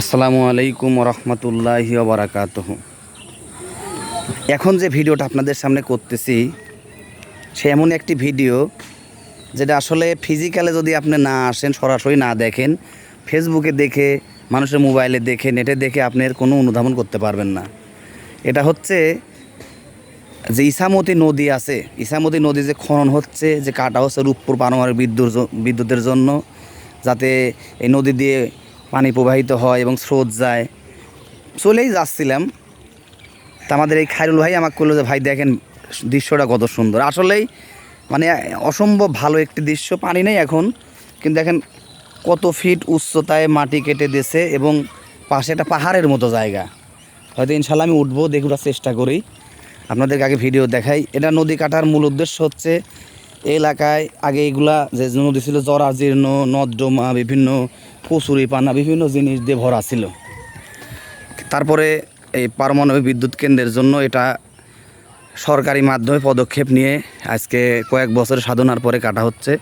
আসসালামু আলাইকুম রহমতুল্লাহ বারাকাত এখন যে ভিডিওটা আপনাদের সামনে করতেছি, সে এমন একটি ভিডিও যেটা আসলে ফিজিক্যালে যদি আপনি না আসেন, সরাসরি না দেখেন ফেসবুকে দেখে, মানুষের মোবাইলে দেখে নেটে দেখে আপনার কোনো অনুধাবন করতে পারবেন না। এটা হচ্ছে যে ইসামতি নদী আছে, ইসামতি নদী যে খনন হচ্ছে, যে কাটা হচ্ছে রূপপুর পারমাণবিক বিদ্যুৎ বিদ্যুতের জন্য, যাতে এই নদী দিয়ে পানি প্রবাহিত হয় এবং স্রোত যায়। চলেই যাচ্ছিলাম। তা আমাদের এই খায়রুল ভাই আমাকে বলল যে, ভাই, দেখেন, দৃশ্যটা কত সুন্দর। আসলেই মানে অসম্ভব ভালো একটি দৃশ্য। পানি নেই এখন, কিন্তু দেখেন, কত ফিট উচ্চতায় মাটি কেটে দিয়েছে এবং পাশে একটা পাহাড়ের মতো জায়গা। হয়তো ইনশাল্লাহ আমি উঠবো দেখবার চেষ্টা করি। আপনাদেরকে আগে ভিডিও দেখাই। এটা নদী কাটার মূল উদ্দেশ্য হচ্ছে, এলাকায় আগে এগুলা যে নদী ছিল, জরাজীর্ণ, নর্দমা, বিভিন্ন কচুরি পানা বিভিন্ন জিনিস দিয়ে ভরা ছিল। তারপরে এই পারমাণবিক বিদ্যুৎ কেন্দ্রের জন্য এটা সরকারি মাধ্যমে পদক্ষেপ নিয়ে আজকে কয়েক বছর সাধনার পরে কাটা হচ্ছে।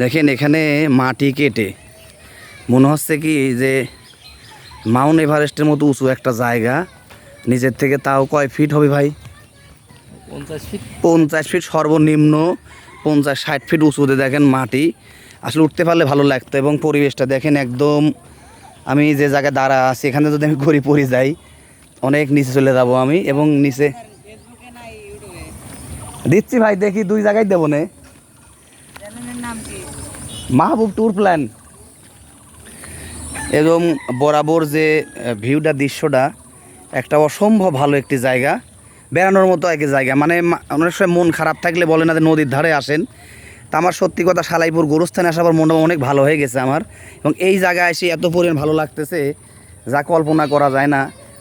দেখেন এখানে মাটি কেটে মনে হচ্ছে কি যে মাউন্ট এভারেস্টের মতো উঁচু একটা জায়গা নিচের থেকে তাও কয় ফিট হবে ভাই? পঞ্চাশ ফিট। পঞ্চাশ ফিট সর্বনিম্ন পঞ্চাশ ষাট ফিট উঁচুতে দেখেন মাটি। আসলে উঠতে পারলে ভালো লাগতো এবং পরিবেশটা দেখেন একদম আমি যে জায়গায় দাঁড়া আছি এখানে যদি আমি ঘুরি পড়ি যাই অনেক নিচে চলে যাব আমি এবং নিচে দিচ্ছি ভাই দেখি দুই জায়গায় দেবো নে। Mahbub tour plan. এবং বরাবর যে ভিউটা দৃশ্যটা একটা অসম্ভব ভালো একটি জায়গা। বেড়ানোর মতো একটি জায়গা। মানে অনেক সময় মন খারাপ থাকলে বলে না যে নদীর ধারে আসেন। তা আমার সত্যি কথা সালাইপুর গোরস্থানে আসার পর মনটা অনেক ভালো হয়ে গেছে আমার। এবং এই জায়গায় এসে এত পরিমাণ ভালো লাগতেছে যা কল্পনা করা যায় না।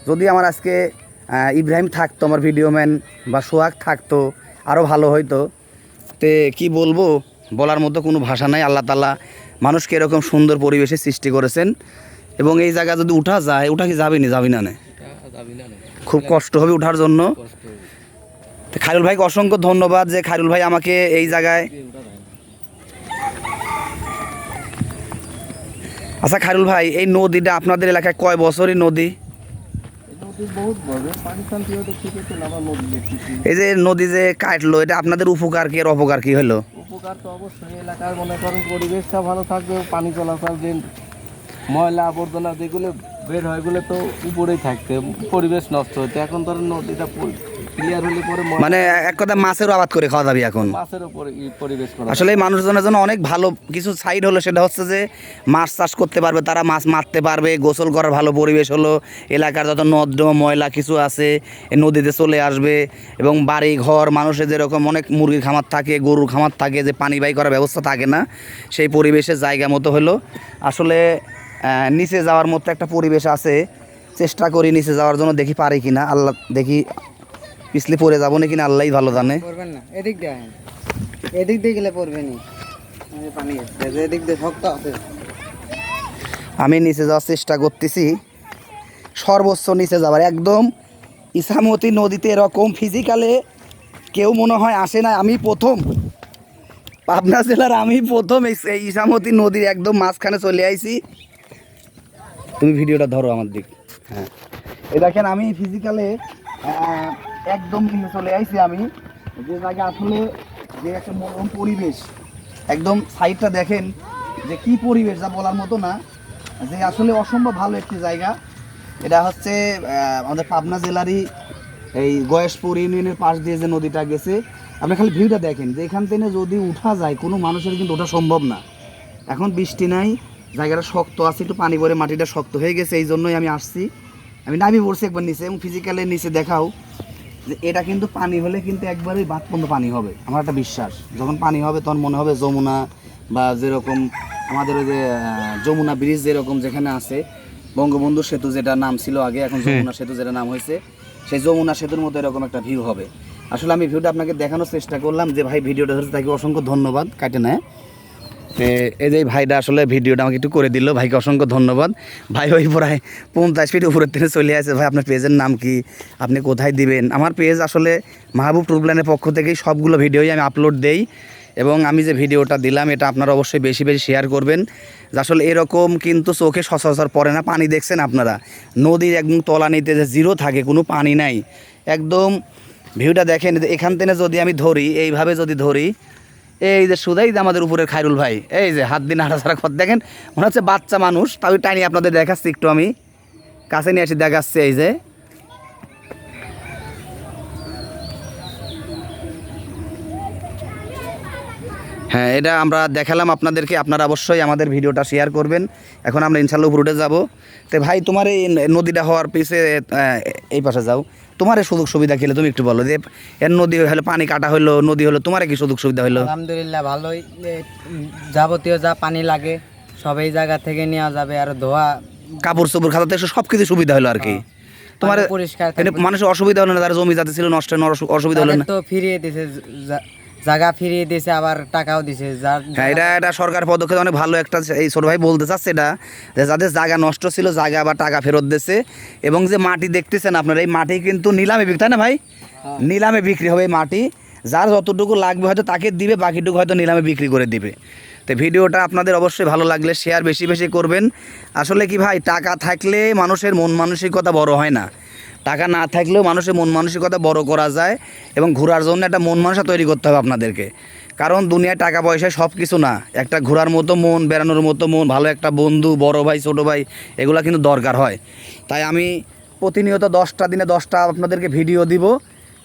যদি আমার আজকে ইব্রাহিম থাকতো, আমার ভিডিও ম্যান বা সোহাগ থাকতো আরও ভালো হইতো। তে কি বলব, বলার মতো কোনো ভাষা নাই। আল্লাহ তালা মানুষকে এরকম সুন্দর পরিবেশে সৃষ্টি করেছেন। এবং এই জায়গা যদি উঠা যায়, উঠা কি যাবি না যাবি না। খুব কষ্ট হবে উঠার জন্য। খায়রুল ভাইকে অসংখ্য ধন্যবাদ যে খায়রুল ভাই আমাকে এই জায়গায় দিয়ে ওঠা যায় না। আচ্ছা খায়রুল ভাই এই নদীটা আপনাদের এলাকায় কয় বছরই নদী? এই যে নদী যে কাটলো এটা আপনাদের উপকার কি আর অপকার কি হলো? উপকার তো অবশ্যই এলাকার মনে করেন পরিবেশটা ভালো থাকবে পানি চলাচল যে ময়লা আবর্জনা যেগুলো বের হয় এগুলো তো উপরেই থাকতে পরিবেশ নষ্ট হতে এখন ধরেন নদীটা ক্লিয়ার হলে পরে মানে এক কথা মাছেরও আবাদ করে খাওয়া যাবে এখন। মাছের উপরে পরিবেশ করা আসলে মানুষজনের জন্য অনেক ভালো কিছু সাইড হলো সেটা হচ্ছে যে মাছ চাষ করতে পারবে তারা মাছ মারতে পারবে গোসল করার ভালো পরিবেশ হলো এলাকার যত নর্দমা ময়লা কিছু আছে নদীতে চলে আসবে এবং বাড়ি ঘর মানুষের যেরকম অনেক মুরগির খামার থাকে গরুর খামার থাকে যে পানি বাই করার ব্যবস্থা থাকে না সেই পরিবেশের জায়গা মতো হলো। আসলে নিচে যাওয়ার মতো একটা পরিবেশ আছে চেষ্টা করি নিচে যাওয়ার জন্য দেখি পারি কিনা আল্লাহ দেখি পিছলে পড়ে যাব নাকি না আল্লাহই ভালো জানে। পড়বেন না। এদিক দিয়ে। এদিক দিয়ে গেলে পড়বেনি পানি এদিক দিয়ে শক্ত আছে। আমি নিচে যাওয়ার চেষ্টা করতেছি। সর্বোচ্চ নিচে যাবার। একদম ইসামতি নদীতে এরকম ফিজিক্যালে কেউ মনে হয় আসে না আমি প্রথম। পাবনা জেলার আমি প্রথম এই ইসামতি নদীর একদম মাঝখানে চলে আইছি। তুমি ভিডিওটা ধরো আমার দিক। হ্যাঁ। এ দেখেন আমি ফিজিক্যালে একদম নিচে চলে আইছি আমি। যে জায়গা আসলে যে একটা মনোরম পরিবেশ, একদম সাইডটা দেখেন যে কি পরিবেশ যা বলার মতো না। যে আসলে অসম্ভব ভালো একটি জায়গা। এটা হচ্ছে আমাদের পাবনা জেলারই এই গয়েশপুর ইউনিয়নের পাশ দিয়ে যে নদীটা গেছে। আপনি খালি ভিউটা দেখেন, যে এখান থেকে যদি উঠা যায়, কোনো মানুষের কিন্তু ওঠা সম্ভব না। এখন বৃষ্টি নাই, জায়গাটা শক্ত আছে, একটু পানি পরে মাটিটা শক্ত হয়ে গেছে, এই জন্যই আমি আসছি। আমি নামি পড়ছি একবার নিচে, এবং ফিজিক্যালের নিচে দেখাও। যে এটা কিন্তু পানি হলে কিন্তু একবারই বাদ পর্যন্ত পানি হবে আমার একটা বিশ্বাস। যখন পানি হবে তখন মনে হবে যমুনা বা যেরকম আমাদের ওই যে যমুনা ব্রিজ যেরকম যেখানে আছে বঙ্গবন্ধু সেতু যেটা নাম ছিল আগে এখন যমুনা সেতু যেটা নাম হয়েছে সেই যমুনা সেতুর মতো এরকম একটা ভিউ হবে। আসলে আমি ভিউটা আপনাকে দেখানোর চেষ্টা করলাম যে ভাই ভিডিওটা ধরেছে তাকে অসংখ্য ধন্যবাদ কাটে নেয়। এই যে ভাইটা আসলে ভিডিওটা আমাকে একটু করে দিল, ভাইকে অসংখ্য ধন্যবাদ। ভাই ওই প্রায় পঞ্চাশ ফিট উপরের থেকে চলে আসে। ভাই, আপনার পেজের নাম কি? আপনি কোথায় দিবেন? আমার পেজ আসলে মাহবুব টুর প্ল্যানের পক্ষ থেকেই সবগুলো ভিডিওই আমি আপলোড দেই এবং আমি যে ভিডিওটা দিলাম, এটা আপনারা অবশ্যই বেশি বেশি শেয়ার করবেন। আসলে এরকম কিন্তু চোখে সচরাচর পড়ে না। পানি দেখছেন আপনারা? নদীর একদম তলানিতে যে জিরো থাকে, কোনো পানি নাই। একদম ভিউটা দেখেন, এখান থেকে যদি আমি ধরি, এইভাবে যদি ধরি এই যে সুদাই যে আমাদের উপরের খাইরুল ভাই, এই যে হাত দিন হাঁটাছাড়া কর, দেখেন, মনে হচ্ছে বাচ্চা মানুষ, তাও টাইনি আপনাদের দেখাচ্ছি একটু আমি। কাছে নিয়ে এসে দেখাচ্ছি এই যে। হ্যাঁ এটা আমরা দেখালাম আপনাদেরকে, আপনারা অবশ্যই আমাদের ভিডিওটা শেয়ার করবেন। এখন আমরা ইনশাল্লাহ উপরে যাব। তো ভাই, তোমার এই নদীটা হওয়ার পিছে এই পাশে যাও। তোমার সুযোগ সুবিধা খেলে তুমি একটু বলো যে এর নদী হলে পানি কাটা হলো নদী হলো তোমার কি সুযোগ সুবিধা হলো আলহামদুলিল্লাহ ভালোই। যাবতীয় যা পানি লাগে সব এই জায়গা থেকে নেওয়া যাবে। আর ধোয়া কাপড় চোপড় খাতাতে সব কিছু সুবিধা হলো আর কি। তোমার পরিষ্কার মানুষের অসুবিধা হলো না তার জমি যাতে ছিল নষ্ট অসুবিধা হলো না। তো ফিরিয়ে দিছে জায়গা ফিরিয়ে দিছে আবার টাকাও দিছে হ্যাঁ এটা এটা সরকার পদক্ষেপ অনেক ভালো একটা এই ছোট ভাই বলতে চাচ্ছে এটা যে যাদের জায়গা নষ্ট ছিল জায়গা আবার টাকা ফেরত দিচ্ছে এবং যে মাটি দেখতেছেন আপনারা এই মাটি কিন্তু নিলামে বিক্রি তাই না ভাই? নিলামে বিক্রি হবে এই মাটি। যার যতটুকু লাগবে হয়তো তাকে দিবে বাকিটুকু হয়তো নিলামে বিক্রি করে দিবে। তো ভিডিওটা আপনাদের অবশ্যই ভালো লাগলে শেয়ার বেশি বেশি করবেন। আসলে কি ভাই টাকা থাকলে মানুষের মন মানসিকতা বড় হয় না। টাকা না থাকলেও মানুষের মন মানসিকতা বড় করা যায় এবং ঘোরার জন্য একটা মন মানসা তৈরি করতে হবে আপনাদেরকে। কারণ দুনিয়ায় টাকা পয়সায় সব কিছু না। একটা ঘোরার মতো মন, বেড়ানোর মতো মন, ভালো একটা বন্ধু, বড় ভাই, ছোটো ভাই, এগুলো কিন্তু দরকার হয়। তাই আমি প্রতিনিয়ত দশটা দিনে দশটা আপনাদেরকে ভিডিও দিব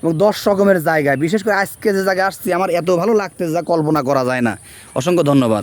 এবং দশ রকমের জায়গায়, বিশেষ করে আজকে যে জায়গায় আসছি, আমার এত ভালো লাগতেছে যা কল্পনা করা যায় না। অসংখ্য ধন্যবাদ।